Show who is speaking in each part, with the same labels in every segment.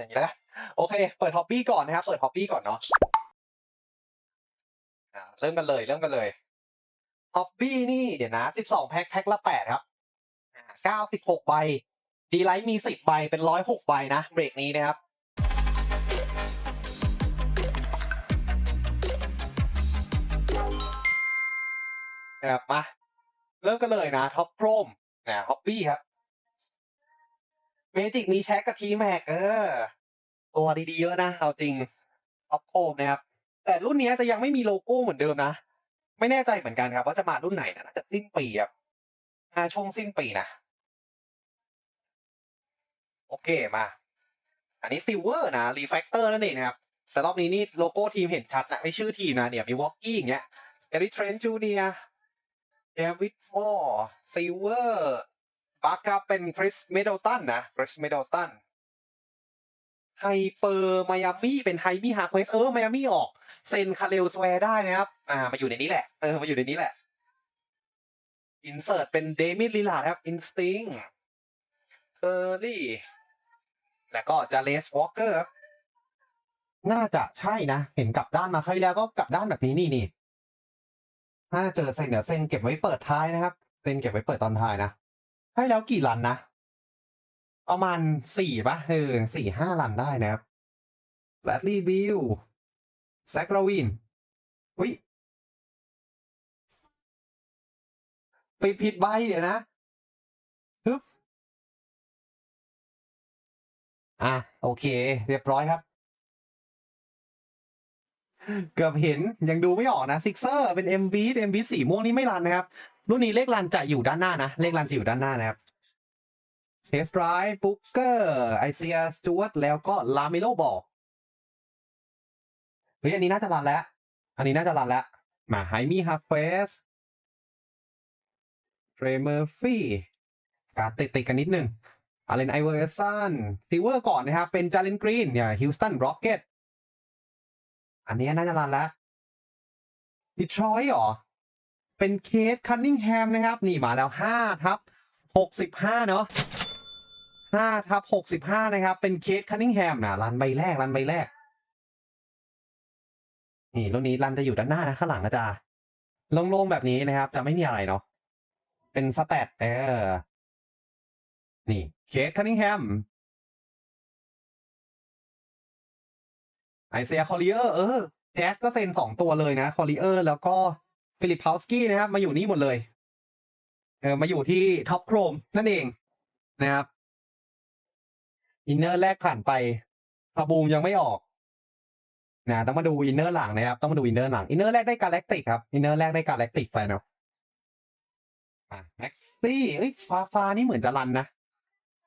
Speaker 1: อย่างนี้แล้วกันโอเค เปิดฮอปปี้ก่อนนะครับ เปิดฮอปปี้ก่อนเนาะอ่าเริ่มกันเลย เริ่มกันเลยฮอปปี้นี่เดี๋ยวนะสิบสองแพ็คแพ็คละแปดครับเก้าสิบหกใบดีไลท์มีสิบใบเป็นร้อยหกใบนะ เบรกนี้นะครับนะครับมาเริ่มกันเลยนะท็อปโครมนะฮอปปี้ครับ เมจิกมีแช็กกับทีแม็กเออ ตัวดีๆเยอะนะเอาจริงท็อปโคมนะครับ แต่รุ่นนี้จะยังไม่มีโลโก้เหมือนเดิมนะ ไม่แน่ใจเหมือนกันครับ ว่าจะมารุ่นไหนนะน่าจะสิ้นปีครับนาช่วงสิ้นปีนะ โอเคมา อันนี้ซิลเวอร์นะรีแฟกเตอร์นั่นเองนะครับ แต่รอบนี้นี่โลโก้ทีมเห็นชัดนะไม่ชื่อทีมนะเนี่ยมีวอกกี้อย่างเงี้ยแกรี่เทรนจูเนียเดวิดฟอร์ซิลเวอร์ บัคครับเป็นคริสเมด l ตันนะคริสเมด l ตันไฮเปอร์มายามี่เป็นไฮมี่ฮาร์เควสเออมายามี่ออก เซนคาเรลสแวร์ได้นะครับ อ่า มาอยู่ในนี้แหละ เออ มาอยู่ในนี้แหละ อินเสิร์ตเป็นเดมิดลิลาครับอินสติ้งเคอรี่ แล้วก็จาเลสวอลเกอร์ครับน่าจะใช่นะ เห็นกลับด้านมาครั้งที่แล้วก็กลับด้านแบบนี้นี่นี่ถ้าเจอเซนเดี๋ยวเซนเก็บไว้เปิดท้ายนะครับ เซนเก็บไว้เปิดตอนท้ายนะ ให้แล้วกี่รันนะ ประมาณสี่ปะเออสี่ห้ารันได้นะครับแบดลี่บิลแซกราวินอุ้ยไปผิดใบเดี๋ยวนะฮึบอะ โอเค เรียบร้อยครับ เกือบเห็นยังดูไม่ออกนะซิกเซอร์เป็น MV MV สีม่วงนี่ไม่รันนะครับรุ่นนี้เลขรันจะอยู่ด้านหน้านะ เลขรันจะอยู่ด้านหน้านะครับเทสไรฟ์บุ๊กเกอร์ไอเซียสจวตแล้วก็ลาเมโลบอกเฮ้ยอันนี้น่าจะรันแล้ว อันนี้น่าจะรันแล้ว มาไฮมี่ฮาเฟสเทรเมอร์ฟี่การติดติดกันนิดหนึ่งอาเลนไอเวอร์สันซิเวอร์ก่อนนะครับ เป็นจาเลนกรีนเนี่ยฮิวสตันร็อกเก็ตอันนี้น่าจะรันแล้วดีทรอยต์หรอ เป็นเคสคันนิงแฮมนะครับ นี่มาแล้วห้าทับหกสิบห้าเนาะห้าทับหกสิบห้านะครับ เป็นเคสคันนิงแฮมนะรันใบแรกรันใบแรก นี่รุ่นนี้รันจะอยู่ด้านหน้านะข้างหลังก็จะโล่งๆแบบนี้นะครับ จะไม่มีอะไรเนาะเป็นสแตทเออนี่เคสคันนิงแฮมไอเซียคอริเออร์เออแจ๊สก็เซ็นสองตัวเลยนะคอริเออร์แล้วก็ ฟิลิปพาวสกี้นะครับมาอยู่นี่หมดเลยเออมาอยู่ที่ท็อปโครมนั่นเองนะครับอินเนอร์แรกผ่านไปพาบูมยังไม่ออกนะต้องมาดูอินเนอร์หลังนะครับ ต้องมาดูอินเนอร์หลังอินเนอร์แรกได้กาแลคติกครับอินเนอร์แรกได้กาแลคติกไปเนาะอะแม็กซี่เอ้ยฟาฟานี่เหมือนจะรันนะ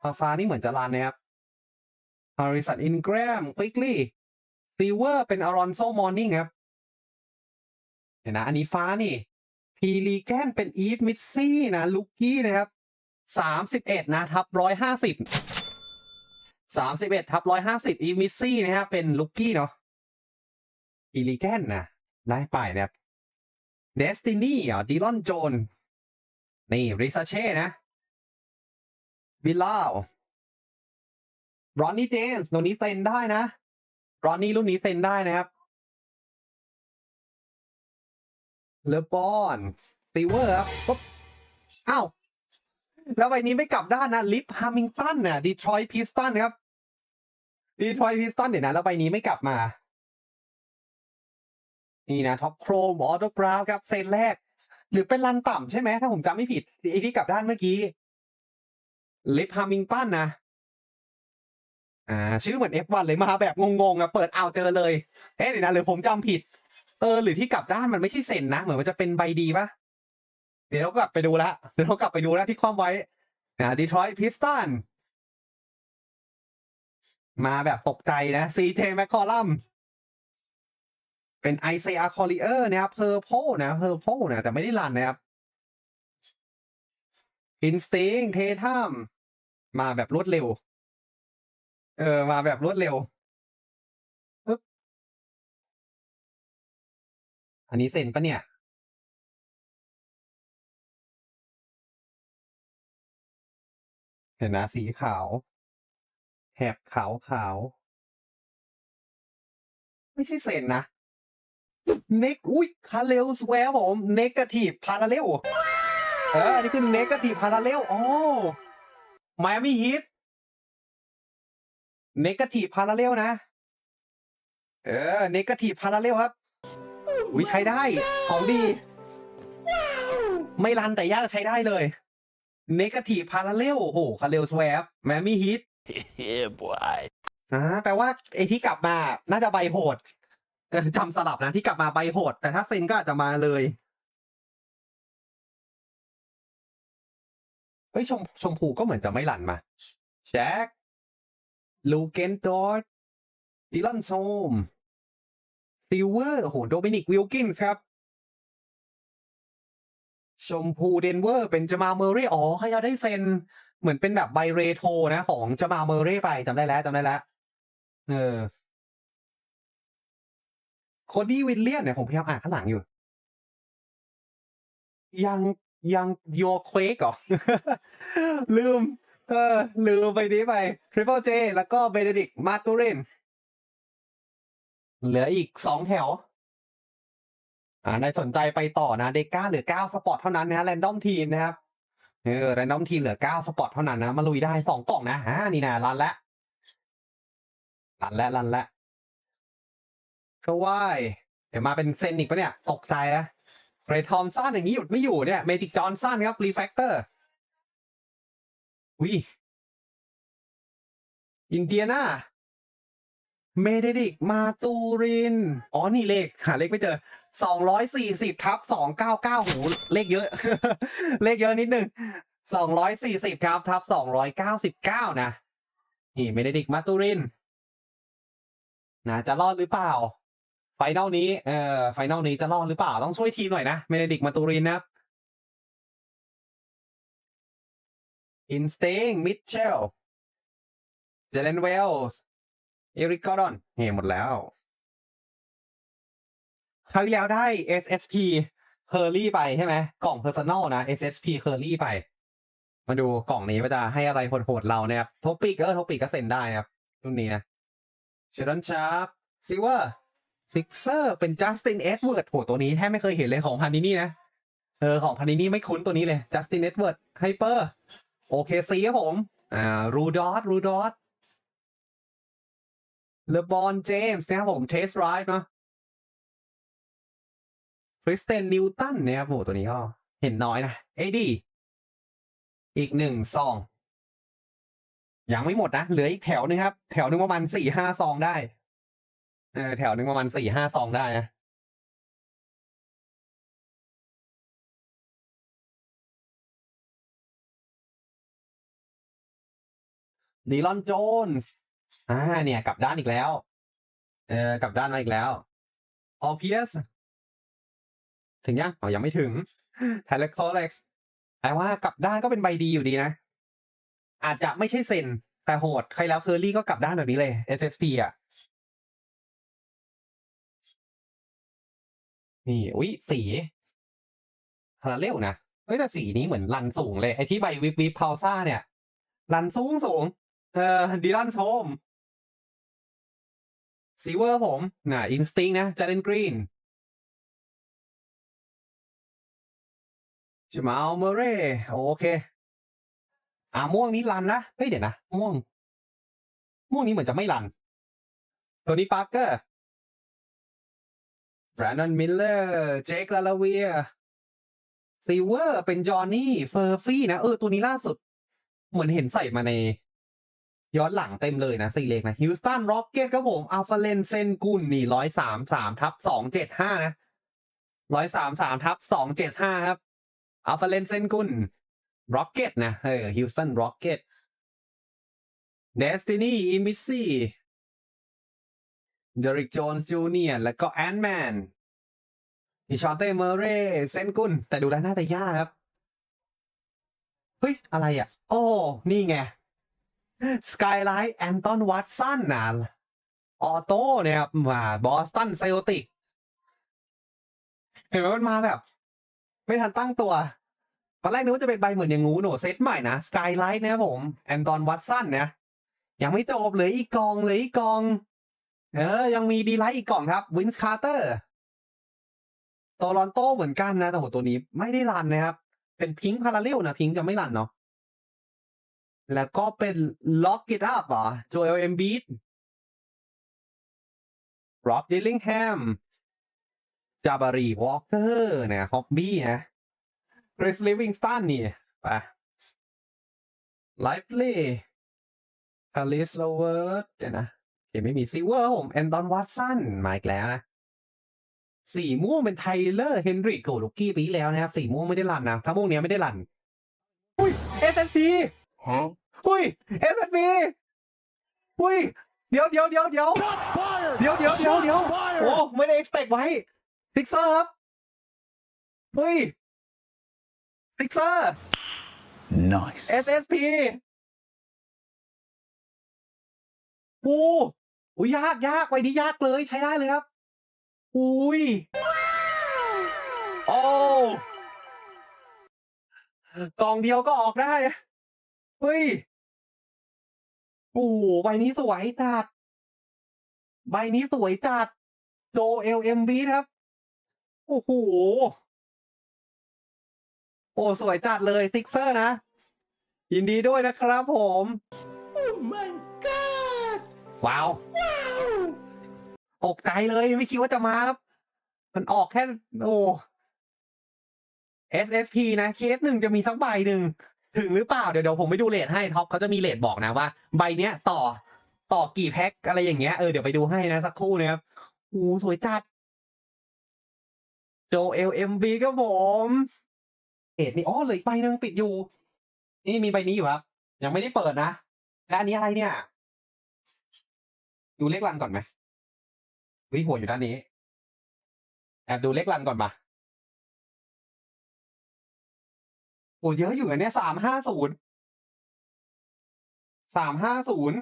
Speaker 1: ฟาฟานี่เหมือนจะรันนะครับฮาริสันอินแกรมควิกลี่ซีเวอร์เป็นอารอนโซมอร์นิ่งครับ เห็นนะ อันนี้ฟ้านี่ พีลีแกนเป็นอีฟมิสซี่นะลุกกี้นะครับสามสิบเอ็ดนะทับร้อยห้าสิบสามสิบเอ็ดทับร้อยห้าสิบอีฟมิสซี่นะครับเป็นลุกกี้เนาะพีลีแกนนะได้ไปนะครับเดสตินีอะดิลอนโจน นี่ริซาเช่นะบิลลาวรอนนี่เจนส์ตัวนี้เซ็นได้นะรอนนี่รุ่นนี้เซ็นได้นะครับ เลบอนซีเวอร์ครับปุ๊บอ้าวแล้วใบนี้ไม่กลับด้านนะลิฟฮามิงตันน่ะดีทรอยต์พิสตันครับดีทรอยต์พิสตันเดี๋ยวนะแล้วใบนี้ไม่กลับมา นี่นะท็อปโครมออโตกราฟครับเซนแรก หรือเป็นรันต่ำใช่ไหมถ้าผมจำไม่ผิดไอที่กลับด้านเมื่อกี้ลิฟฮามิงตันนะอ่าชื่อเหมือน F1 เลยมาแบบงงๆอะเปิดเอาเจอเลยเอ๊ะเดี๋ยวนะหรือผมจำผิด เออหรือที่กลับด้านมันไม่ใช่เซนนะ เหมือนมันจะเป็นใบดีปะเดี๋ยวเรากลับไปดูละเดี๋ยวเรากลับไปดูนะที่คว่ำไว้อ่าดีทรอยต์พิสตันมาแบบตกใจนะซีเจแมคคอลัมเป็นไอเซียคอริเออร์นะครับเพอร์โพนะเพอร์โพนะ แต่ไม่ได้รันนะครับอินสติงเททัมมาแบบรวดเร็ว เออ มาแบบรวดเร็ว อันนี้เซ็นปะเนี่ย เห็นนะสีขาวแถบขาวขาว ไม่ใช่เซนนะเนกอุ้ยคาเลลสแวร์ผมเนกาทีฟพาราเลลเอออันนี้คือเนกาทีฟพาราเลลอ๋อมายามีฮิตเนกาทีฟพาราเลลนะ เออเนกาทีฟพาราเลลครับ วิใช้ได้ ของดี ไม่รันแต่ยากใช้ได้เลยเนกาทีฟพาราเลลโอ้โหคาเลลสแวร์มายามีฮิต
Speaker 2: yeah, boy.
Speaker 1: อ่าแปลว่าไอ้ที่กลับมาน่าจะใบโหดเออจำสลับนะที่กลับมาใบโหด แต่ถ้าเซนก็อาจจะมาเลยเฮ้ยชมชมพูก็เหมือนจะไม่หลั่นมาแจ็คลูเกนดอร์ดดิลันโซม ซิลเวอร์โอ้โหโดมินิกวิลกินส์ครับ ชมพูเดนเวอร์เป็นจามาเมอร์เรย์อ๋อเขาจะได้เซ็น เหมือนเป็นแบบใบเรโทนะ ของจามาเมอร์เรย์ไปจำได้แล้วจำได้แล้วเออโคดี้วิลเลียนเนี่ยผมพยายามอ่านข้างหลังอยู่ ยังยังโยเควกเหรอ ลืม เออ ลืมไปนี้ไปทริปเปิลเจ แล้วก็เบเดดิกมาตูเรน เหลืออีกสองแถว อ่าในสนใจไปต่อนะ เดก้าเหลือเก้าสปอตเท่านั้นนะแรนดอมทีมนะครับเออแรนดอมทีมเหลือเก้าสปอตเท่านั้นนะ มาลุยได้สองกล่องนะอ่านี่นะรันล้วรันล้วรันล้วก็ว่ายเดี๋ยวมาเป็นเซนอีกปะเนี่ย ตกใจนะเรทอมสันอย่างนี้หยุดไม่อยู่เนี่ย เมติกจอนสันครับรีแฟกเตอร์วิอินเดียนา เมเดดิกมาตูริน อ๋อ นี่เลข หาเลขไม่เจอสองร้อยสี่สิบทับสองเก้าเก้าหูเลขเยอะ เลขเยอะนิดนึงสองร้อยสี่สิบครับทับสองร้อยเก้าสิบเก้านะ นี่เมเดดิกมาตูริน นะจะรอดหรือเปล่า ไฟนอลนี้ เอ่อ ไฟนอลนี้จะรอดหรือเปล่า ต้องช่วยทีมหน่อยนะ เมเนดิกมาตูรินนะอินสติงมิทเชลเจเลนเวลส์ เอริกกอร์ดอนเฮหมดแล้วคราวที่แล้วได้ SSP เคอรี่ไปใช่ไหมกล่อง Personal นะ SSP เคอรี่ไป มาดูกล่องนี้ว่าจะให้อะไรโหดๆเรานะครับทปิกเออทปิกก็เซ็นได้นะครับรุ่นนี้นะเชดอนชาร์ปซิเวอร์ซิกเซอร์เป็นจัสตินเอ็ดเวิร์ดโหตัวนี้แทบไม่เคยเห็นเลยของพันนินี่นะเออของพันนินี่ไม่คุ้นตัวนี้เลยจัสตินเอ็ดเวิร์ดไฮเปอร์โอเคซีครับผมอ่ารูดอสรูดอส เลบอนเจมส์นะครับผมเทสไรฟ์เนาะฟริสเตนนิวตันนะครับโหตัวนี้ก็เห็นน้อยนะเอดีอีกหนึ่งซอง ยังไม่หมดนะ เหลืออีกแถวหนึงครับ แถวนึงประมาณสี่ห้าซองได้เออแถวหนึ่งประมาณสี่ห้าซองได้นะดีลอนโจนส์ อ่าเนี่ย กลับด้านอีกแล้ว เออกลับด้านมาอีกแล้วออเพียสถึงยังอ๋อยังไม่ถึงไทเลคอเล็กซ์แปลว่ากลับด้านก็เป็นใบดีอยู่ดีนะ อาจจะไม่ใช่เซนแต่โหด ใครแล้วเคอรี่ก็กลับด้านแบบนี้เลย SSP อะ นี่ อุ้ยสีพาราเรลนะเฮ้ยแต่สีนี้เหมือนรันสูงเลย ไอที่ใบวิบวิบพาวซ่าเนี่ย รันสูงสูง เออดีลันโฮมซีเวอร์ผมน่ะอินสติ้งนะจาเลนกรีนจมาลเมเร่โอเค อ่าม่วงนี้รันนะ เฮ้ยเดี๋ยวนะ ม่วง ม่วงนี้เหมือนจะไม่รันโทนี่ปาร์เกอร์แบรนดอนมิลเลอร์เจคลาลาเวียซีเวอร์เป็นจอห์นนี่เฟอร์ฟี่นะ เออ ตัวนี้ล่าสุด เหมือนเห็นใส่มาใน ย้อนหลังเต็มเลยนะสี่เลขนะฮิวสตันร็อกเก็ตครับผมอัลฟาเลนเซนกุลนี่ร้อยสามสามทับสองเจ็ดห้านะร้อยสามสามทับสองเจ็ดห้าครับอัลฟาเลนเซนกุลร็อกเก็ตนะเออฮิวสตันร็อกเก็ตเดสตินีอิมิซี่เดริกโจนส์จูเนียร์แล้วก็แอนแมนดิชอนเต้เมอร์เรเซนกุลแต่ดูแล้วน่าจะยากครับ เฮ้ย อะไรอะ โอ้ นี่ไง สกายไลท์แอนตอนวัตสันนะออโต้เนี่ยครับมาบอสตันเซลติกเห็นไหมมันมาแบบ ไม่ทันตั้งตัวตอนแรกนึกว่าจะเป็นใบเหมือนอย่างงูหนูเซตใหม่นะสกายไลท์นะครับผมแอนตอนวัตสันเนี่ยยังไม่จบเลืออีกกองเลืออีกกอง เออ ยังมีดีไลท์อีกกล่องครับวินส์คาร์เตอร์โตลอนโตเหมือนกันนะแต่โหตัวนี้ไม่ได้รันนะครับ เป็นพิงค์พาราเรลนะพิงค์จะไม่รันเนาะ แล้วก็เป็นล็อกกิ t อัพอะโจเอลเอมบีดร็อบดิลลิงแฮมจาบารีวอลเกอร์นะฮอบบี้นะคริสลิวิงสตันนี่ไปไลฟ์เล่คาริสโรเวิร์ดเดี๋ยวนะเดี๋ยวไม่มีซิเวอร์ผมแอนดอนวัตสันมาอีกแล้วนะสีม่วงเป็นไทเลอร์เฮนริกโกลูกี้ปีแล้วนะครับ สีม่วงไม่ได้รันนะ ถ้าม่วงเนี้ยไม่ได้รัน อุ้ย SSP
Speaker 2: Huh?
Speaker 1: อุ้ ย SSP อุ้ย เดี๋ยวเดี๋ยวเดี๋ยวเดี๋ยว
Speaker 2: Shots fired!
Speaker 1: เดี๋ยวเดี๋ยวเดี๋ยวเดี๋ยว
Speaker 2: Shots fired!
Speaker 1: โอ้ไม่ได้ expect ไว้ซิกเซอร์ครับเฮ้ยซิกเซอร์
Speaker 2: Nice.
Speaker 1: SSP โอ้อุ้ยยากยากไปนี้ยากเลยใช้ได้เลยครับ อุ้ยโอ้กล่องเดียวก็ออกได้ เฮ้ย โอ้โหใบนี้สวยจัด ใบนี้สวยจัดโจเอลเอ็มบีครับ โอ้โห โอ้สวยจัดเลยซิกเซอร์นะ ยินดีด้วยนะครับผม
Speaker 2: Oh my god!
Speaker 1: ว้าวตกใจเลยไม่คิดว่าจะมาครับ มันออกแค่ โอ้ SSP นะเคสหนึ่งจะมีสักใบหนึ่ง ถึงหรือเปล่าเดี๋ยวเดี๋ยวผมไปดูเลทให้ท็อปเขาจะมีเลทบอกนะว่า ใบเนี้ยต่อต่อกี่แพ็คอะไรอย่างเงี้ยเออเดี๋ยวไปดูให้นะสักครู่นะครับโอ้สวยจัดโจเอลเอ็มบีครับผมเอ็ดนี่อ๋อเหลยใบหนึ่งปิดอยู่ นี่มีใบนี้อยู่ครับ ยังไม่ได้เปิดนะ และอันนี้อะไรเนี่ย ดูเลขรันก่อนไหมวิหัวอยู่ด้านนี้ แอบดูเลขรันก่อนปะ โอ้เยอะอยู่อันเนี้ยสามห้าศูนย์สามห้าศูนย์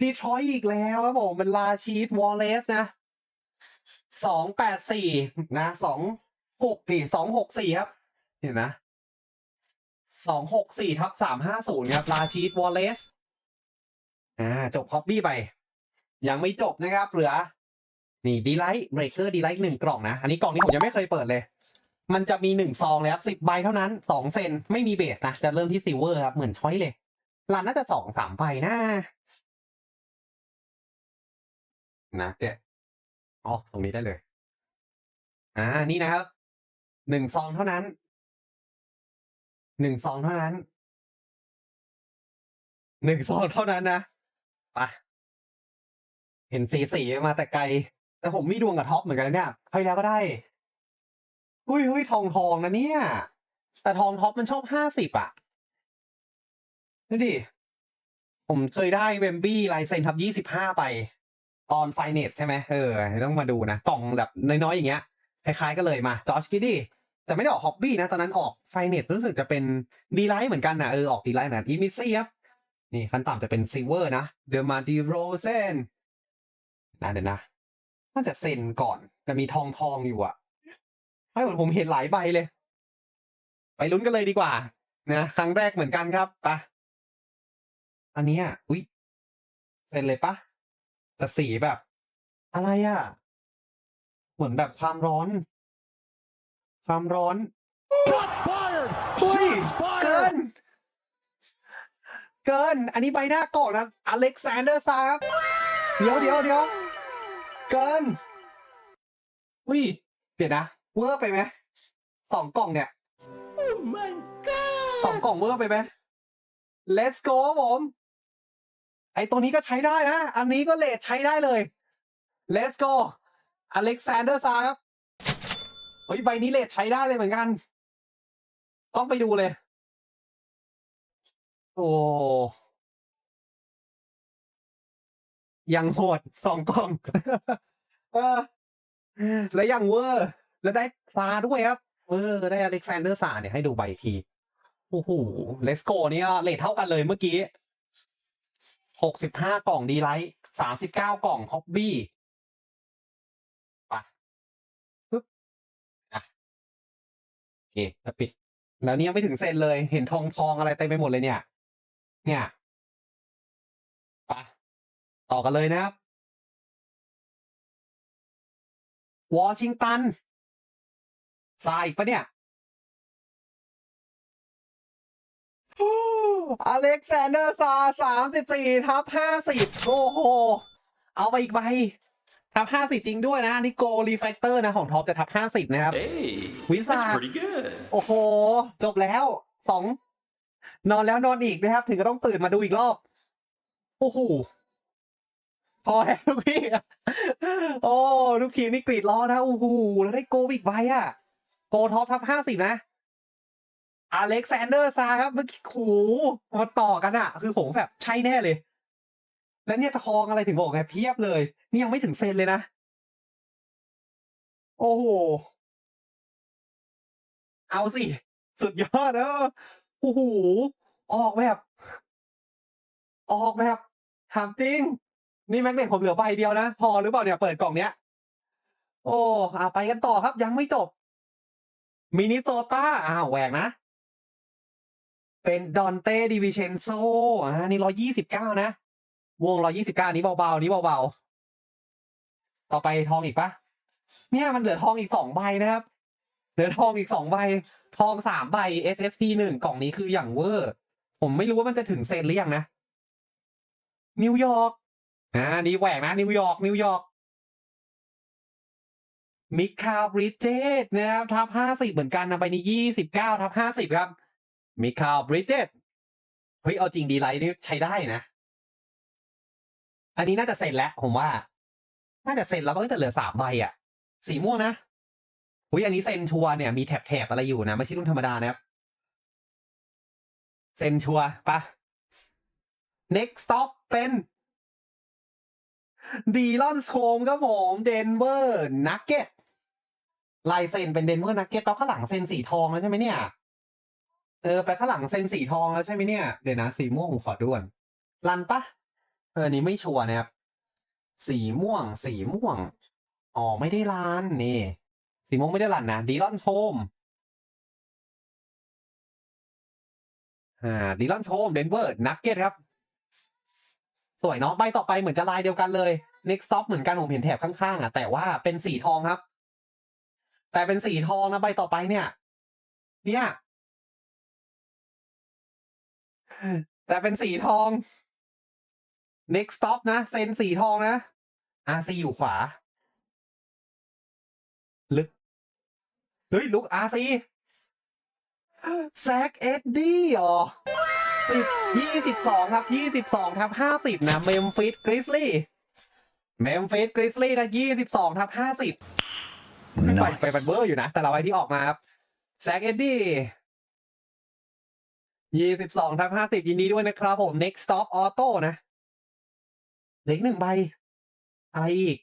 Speaker 1: ดีทรอยอีกแล้วครับผมเป็นลาชีตวอลเลสนะสองแปดสี่นะสองหกนี่สองหกสี่ครับ เห็นนะสองหกสี่ทับสามห้าศูนย์ครับ ลาชีตวอลเลสอ่าจบฮอบบี้ไป ยังไม่จบนะครับ เหลือ นี่ดีไลท์เบรกเกอร์ดีไลท์หนึ่งกล่องนะ อันนี้กล่องนี้ผมยังไม่เคยเปิดเลย มันจะมีหนึ่งซองเลยครับสิบใบเท่านั้นสองเซนไม่มีเบสนะ จะเริ่มที่ซิลเวอร์ครับ เหมือนช้อยเลยร้านน่าจะสองสามใบนะนะเดี๋ยวอ๋อตรงนี้ได้เลย อ่า นี่นะครับหนึ่งซองเท่านั้นหนึ่งซองเท่านั้นหนึ่งซองเท่านั้นนะไปเห็นสีสีมาแต่ไกล แต่ผมมีดวงกับท็อปเหมือนกันเนี่ยใครแล้วก็ได้ หุ้ยหุ้ยทองทองนะเนี่ย แต่ทองท็อปมันชอบห้าสิบอะนี่ดิ ผมเคยได้เวมบี้ลายเซ็นทับยี่สิบห้าไป ตอนไฟเนสใช่ไหมเออ ต้องมาดูนะ กล่องแบบน้อยๆอย่างเงี้ย คล้ายๆกันเลยมาจอชกิดดี้แต่ไม่ได้ออกฮอบบี้นะ ตอนนั้นออกไฟเนสรู้สึกจะเป็นดีไลท์เหมือนกันนะเออออกดีไลท์เหมือนอีมิซี่ครับ นี่ขั้นต่ำจะเป็นซิเวอร์นะเดอร์มาดีโรเซนนะเดี๋ยวนะน่าจะเซ็นก่อนแต่มีทองทองอยู่อะ ให้เหมือนผมเห็นหลายใบเลย ไปลุ้นกันเลยดีกว่านะครั้งแรกเหมือนกันครับไปะอันเนี้ยอุ้ยเซ็นเลยปะแต่สีแบบ อะไรอะเหมือนแบบความร้อน ความร้อน
Speaker 2: Shots fired!
Speaker 1: อุ้ย
Speaker 2: Shots
Speaker 1: เกิน
Speaker 2: fired!
Speaker 1: เกิน อันนี้ใบหน้าก่อนนะอเล็กซานเดอร์ซาครับเดี๋ยวเดี๋ยวเดี๋ยวเกินอุ้ยเดี๋ยวนะ เวอร์ไปไหมสองกล่องเนี่ย
Speaker 2: Oh my
Speaker 1: สอง
Speaker 2: god!
Speaker 1: กล่องเวอร์ไปไหม Let's go ครับผม ไอตัวนี้ก็ใช้ได้นะ อันนี้ก็เลทใช้ได้เลย Let's go อเล็กซานเดอร์ซาครับ เฮ้ย ใบนี้เลทใช้ได้เลยเหมือนกัน ต้องไปดูเลย โอ้ยังโหดสองกล่อง เออ แล้วยังเวอร์ แล้วได้ฟาด้วยครับ เออ ได้อเล็กซานเดอร์ซาเนี่ยให้ดูใบอีกที โอ้โห เลสโกเนี่ยเลทเท่ากันเลยเมื่อกี้หกสิบห้ากล่องดีไลท์สามสิบเก้ากล่องฮอบบี้ไปปึ๊บอะโอเคแล้วปิด แล้วเนี่ยไม่ถึงเซนเลย เห็นทองทองอะไรเต็มไปหมดเลยเนี่ย เนี่ยไปต่อกันเลยนะครับวอชิงตัน ซาอีกปะเนี่ยอเล็กซานเดอร์ซาสามสิบสี่ทับห้าสิบโอ้โห เอาไปอีกใบทับห้าสิบจริงด้วยนะนี่โกรีแฟกเตอร์นะของท็อปจะทับห้าสิบนะครับ
Speaker 3: Hey,
Speaker 1: Wizard.
Speaker 3: that's pretty good.
Speaker 1: โอ้โห จบแล้วสองนอนแล้วนอนอีกนะครับ ถึงก็ต้องตื่นมาดูอีกรอบ โอ้โห พอแล้วทุกพี่ โอ้ทุกทีมนี่กรีดร้องนะ โอ้โห แล้วได้โกอีกใบอะ โกท็อปทับห้าสิบนะ อเล็กซานเดอร์ซาครับ เมื่อกี้โอ้โหมาต่อกันอะคือผมแบบใช่แน่เลย แล้วเนี่ยทองอะไรถึงบอกไงเพียบเลย นี่ยังไม่ถึงเซนเลยนะ โอ้โห เอาสิ สุดยอดเออโอ้โห ออกแบบ ออกแบบถามจริง นี่แม็กเนตผมเหลือใบเดียวนะ พอหรือเปล่าเนี่ยเปิดกล่องเนี้ย โอ้อาไปกันต่อครับยังไม่จบ มินิโซตาอ้าวแหวกนะ เป็นดอนเต้ดิวิเชนโซอ่านี่ร้อยยี่สิบเก้านะ วงร้อยี่สิบเก้านี้เบาๆนี้เบาๆ ต่อไปทองอีกปะเนี่ยมันเหลือทองอีกสองใบนะครับ เหลือทองอีกสองใบ ทองสามใบ SSP หนึ่งกล่องนี้คืออย่างเวอร์ ผมไม่รู้ว่ามันจะถึงเซนหรือยังนะ นิวยอร์กอ่านี่แหวกนะ นิวยอร์กนิวยอร์ก มิคาบริดเจตนะครับทับห้าสิบเหมือนกันนะใบนี้ยี่สิบเก้าทับห้าสิบครับ มิคาบริดเจตเฮ้ยเอาจริงดีไลท์นี่ใช้ได้นะ อันนี้น่าจะเสร็จแล้วผมว่า น่าจะเสร็จแล้วเอ้ยแต่เหลือสามใบอะ สีม่วงนะอุ้ยอันนี้เซนชัวร์เนี่ยมีแถบแถบอะไรอยู่นะ ไม่ใช่รุ่นธรรมดานะครับ เซนชัวร์ปะ next stop เป็นดีลอนโ o มครับผมเดนเวอร์นักเก็ต ลายเซ็นเป็นเดนเวอร์นักเก็ตตอนข้างหลังเซ็นสีทองแล้วใช่ไหมเนี่ย เออไปข้างหลังเซ็นสีทองแล้วใช่ไหมเนี่ย เดี๋ยวนะ สีม่วงผมขอด่วน รันปะเออนี้ไม่ชัวร์นะครับ สีม่วง สีม่วง อ๋อไม่ได้รันนี่ สีม่วงไม่ได้รันนะดีลอนโ o มอ่าดีลอนโ o มเดนเวอร์นักเก็ตครับ สวยเนาะใบต่อไปเหมือนจะลายเดียวกันเลย next stop เหมือนกันผมเห็นแถบข้างๆอะแต่ว่าเป็นสีทองครับ แต่เป็นสีทองนะใบต่อไปเนี่ย เนี่ยแต่เป็นสีทอง next stop นะ เซนสีทองนะ RC อยู่ขวา ลึก เฮ้ย ลุก RC แซกเอ็ดดี้อ๋อสิบยี่สิบสองครับยี่สิบสองทับห้าสิบนะ เมมฟิสกริซลี่ เมมฟิสกริซลี่นะยี่สิบสองทับห้าสิบ ไปไป
Speaker 2: Nice.
Speaker 1: เป็นเบอร์อยู่นะ แต่ละใบที่ออกมาครับแซกเอ็ดดี้ยี่สิบสองทับห้าสิบยินดีด้วยนะครับผม next stop auto นะเหล็กหนึ่งใบ อะไรอีก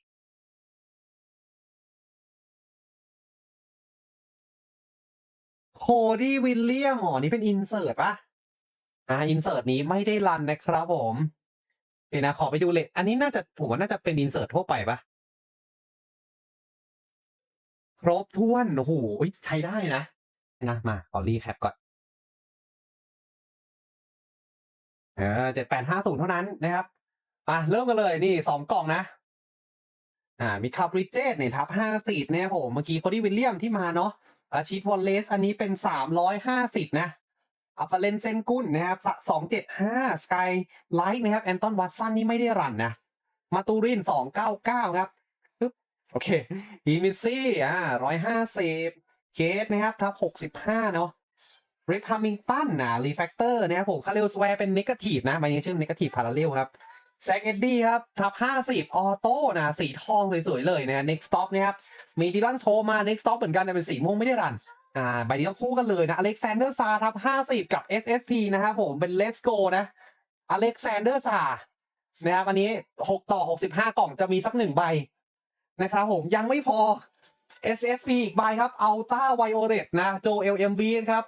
Speaker 1: โคดี้วิลเลียมอ๋อนี่เป็นอินเสิร์ตปะอ่าอินเสิร์ตนี้ไม่ได้รันนะครับผมเดี๋ยวนะขอไปดูเลยอันนี้น่าจะผมว่าน่าจะเป็นอินเสิร์ตทั่วไปปะ ครบถ้วนโอ้โหใช้ได้นะนะมาขอรีแคปก่อนเออเจ็ดแปดห้าศูนย์เท่านั้นนะครับอะเริ่มกันเลยนี่สองกล่องนะอ่ามีคาบริเจตเนี่ยทับห้าสิบเนี่ยผมเมื่อกี้โคดี้วิลเลียมที่มาเนาะอาชีตวอลเลสอันนี้เป็นสามร้อยห้าสิบนะอัฟเลนเซนกุนนะครับสองเจ็ดห้าสกายไลท์นะครับแอนตอนวัตสันนี่ไม่ได้รันนะมาตูรินสองเก้าเก้าครับ โอเคอีมิซี่อ่าร้อยห้าสิบเคสนะครับทับหกสิบห้าเนาะริปฮามิงตันนะรีแฟกเตอร์นะครับผมคาเรลสแวร์เป็นนิกทีฟนะมันยังชื่อเกทีฟพาราเรลครับแซกเอ็ดดี้ครับทับห้าสิบออโต้นะสีทองสวยๆเลยนะ next stop นะครับมีดิลันโชมา next stop เหมือนกันแต่เป็นสีม่วงไม่ได้รันอ่าใบนี้ต้องคู่กันเลยนะอเล็กซานเดอร์ซาทับห้าสิบกับ SSP นะครับผมเป็น Let's Go นะอเล็กซานเดอร์ซานะครับอันนี้หกต่อหกสิบห้ากล่องจะมีสักหนึ่งใบ นะครับผมยังไม่พอ SSP อีกใบครับอัลต้าไวโอเลตนะโจเอลเอ็มบีครับ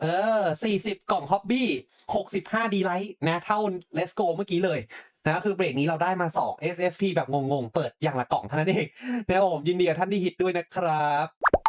Speaker 1: เออสี่สิบกล่องฮ็อบบี้หกสิบห้าดีไลท์นะ เท่า Let's Go เมื่อกี้เลยนะคือเบรกนี้เราได้มา 2 SSP แบบงงๆ เปิดอย่างละกล่องเท่านั้นเองนะครับผมยินดีกับท่านที่ฮิตด้วยนะครับ